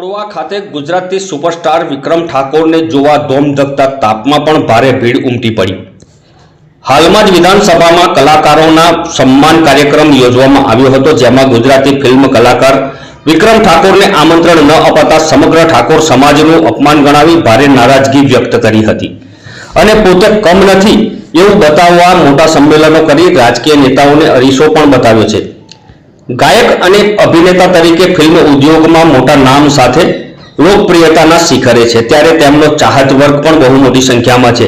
કોળવા ખાતે ગુજરાતી સુપરસ્ટાર વિક્રમ ઠાકોરને જોવા ધોમધકતા તાપમાં પણ ભારે ભીડ ઉમટી પડી. હાલમાં જ વિધાનસભામાં કલાકારોના સન્માન કાર્યક્રમ યોજવામાં આવ્યો હતો, જેમાં ગુજરાતી ફિલ્મ કલાકાર વિક્રમ ઠાકોરને આમંત્રણ ન અપાતા સમગ્ર ઠાકોર સમાજનું અપમાન ગણાવી ભારે નારાજગી વ્યક્ત કરી હતી. અને પોતે કમ નથી એવું બતાવવા મોટા સંમેલનો કરી રાજકીય નેતાઓને અરીસો પણ બતાવ્યો છે. ગાયક અને અભિનેતા તરીકે ફિલ્મ ઉદ્યોગમાં મોટા નામ સાથે લોકપ્રિયતાના શિખરે છે. ત્યારે તેમનો ચાહત વર્ગ પણ બહુ મોટી સંખ્યામાં છે.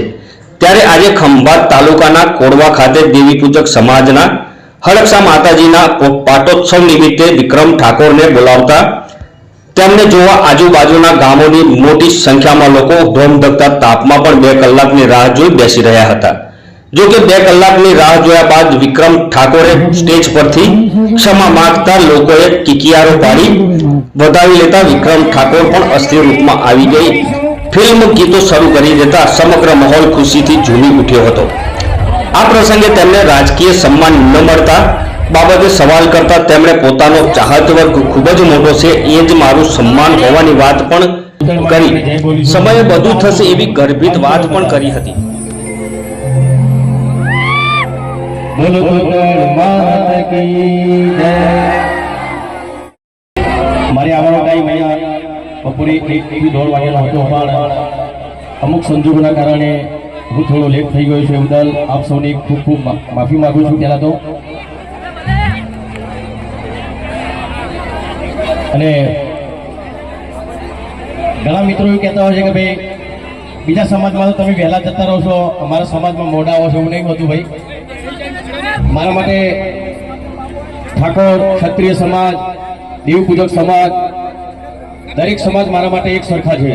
ત્યારે આજે ખંભાત તાલુકાના કોડવા ખાતે દેવી પૂજક સમાજના હડપસા માતાજીના પાટોત્સવ નિમિત્તે વિક્રમ ઠાકોરને બોલાવતા તેમને જોવા આજુબાજુના ગામોની મોટી સંખ્યામાં લોકો ધોમધકતા તાપમાં પણ બે કલાકની રાહ જોઈ બેસી રહ્યા હતા. જો કે બે કલાકની રાહ જોયા બાદ વિક્રમ ઠાકોરે સ્ટેજ પરથી ક્ષમા માંગતા લોકોએ કિકિયારો પાડી વધાવી લેતા વિક્રમ ઠાકોર પણ અસ્થિર રૂપમાં આવી ગઈ. ફિલ્મ ગીતો શરૂ કરી દેતા સમગ્ર માહોલ ખુશીથી ઝૂમી ઉઠ્યો હતો. આ પ્રસંગે તેમને રાજકીય સન્માન ન મળતા બાબતે સવાલ કરતા તેમણે પોતાનો ચાહત વર્ગ ખૂબ જ મોટો છે, એ જ મારું સન્માન હોવાની વાત પણ કરી. સમયે બધું થશે એવી ગર્ભિત વાત પણ કરી હતી. બોલો ગોકુળ મારે આવવાનો ટાઈમ અહીંયા બપોરે એક થી હતો પણ અમુક સંજોગોના કારણે હું થોડો લેટ થઈ ગયો છું. એ બદલ આપ સૌની ખૂબ ખૂબ માફી માગું છું પહેલાં તો. અને ઘણા મિત્રો એવું કહેતા હોય છે કે ભાઈ, બીજા સમાજમાં તો તમે વહેલા જતા રહો છો, અમારા સમાજમાં મોડા આવો છો, એવું નહીં હોતું ભાઈ. મારા માટે ઠાકોર, ક્ષત્રિય સમાજ, દેવ પૂજક સમાજ, દરેક સમાજ મારા માટે એક સરખા છે.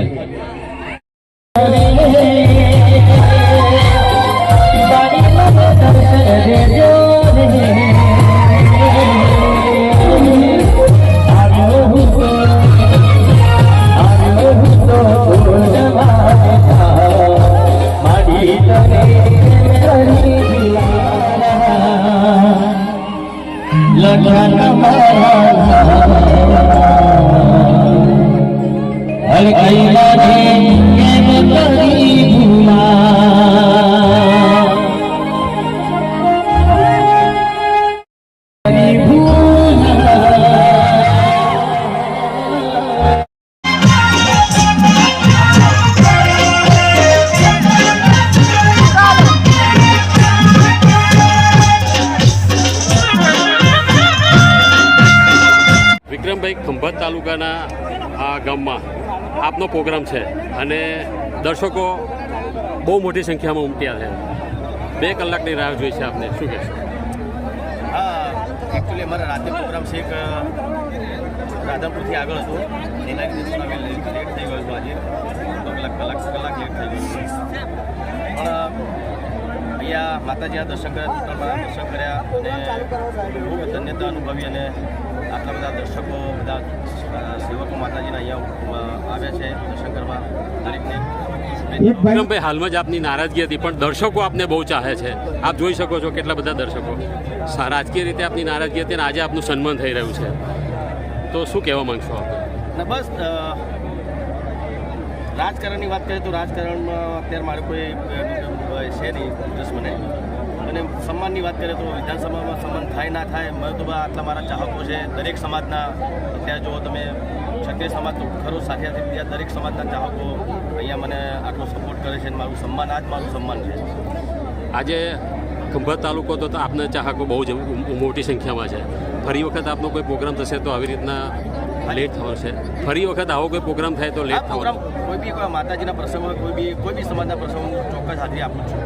Run, run, વિક્રમભાઈ ખંભાત તાલુકાના આ ગામમાં આપનો પ્રોગ્રામ છે અને દર્શકો બહુ મોટી સંખ્યામાં ઉમટ્યા છે. બે કલાકની રાહ જોઈ છે આપને. શું કહેશો? હા એકચ્યુઅલી અમારા રાતે પ્રોગ્રામ છે એક રાધનપુરથી આગળ હતો. એના લીધે અમે લેટ થઈ ગયો આજે. કલાક કલાક કલાક લેટ થઈ ગયો પણ, અહીંયા માતાજીના દર્શન કર્યા દર્શન કર્યા અને બહુ ધન્યતા અનુભવી અને આટલા બધા દર્શકો બધા સેવકો માતાજીના અહીંયા આવ્યા છે દર્શન કરવા દરેકને. ભાઈ હાલમાં જ આપની નારાજગી હતી પણ દર્શકો આપને બહુ ચાહે છે. આપ જોઈ શકો છો કેટલા બધા દર્શકો. રાજકીય રીતે આપની નારાજગી હતી અને આજે આપનું સન્માન થઈ રહ્યું છે. તો શું કહેવા માંગશો આપ? બસ રાજકારણની વાત કરીએ તો રાજકારણમાં અત્યારે મારે કોઈ છે નહીં મને. અને સન્માનની વાત કરીએ તો વિધાનસભામાં સન્માન થાય ના થાય તો આટલા મારા ચાહકો છે. દરેક સમાજના અત્યારે જો તમે ક્ષત્રિય સમાજ તો ખરો સાથે સાથે બીજા દરેક સમાજના ચાહકો અહીંયા મને આટલો સપોર્ટ કરે છે અને મારું સન્માન આ જ મારું સન્માન છે. આજે ખંભાત તાલુકો તો આપના ચાહકો બહુ જ મોટી સંખ્યામાં છે. ફરી વખત આપનો કોઈ પ્રોગ્રામ થશે તો આવી રીતના લેટ થવો છે. ફરી વખત આવો કોઈ પ્રોગ્રામ થાય તો લેટ થવો કોઈ બી માતાજીના પ્રસંગો કોઈ બી કોઈ બી સમાજના પ્રસંગો ચોક્કસ હાજરી આપું છું.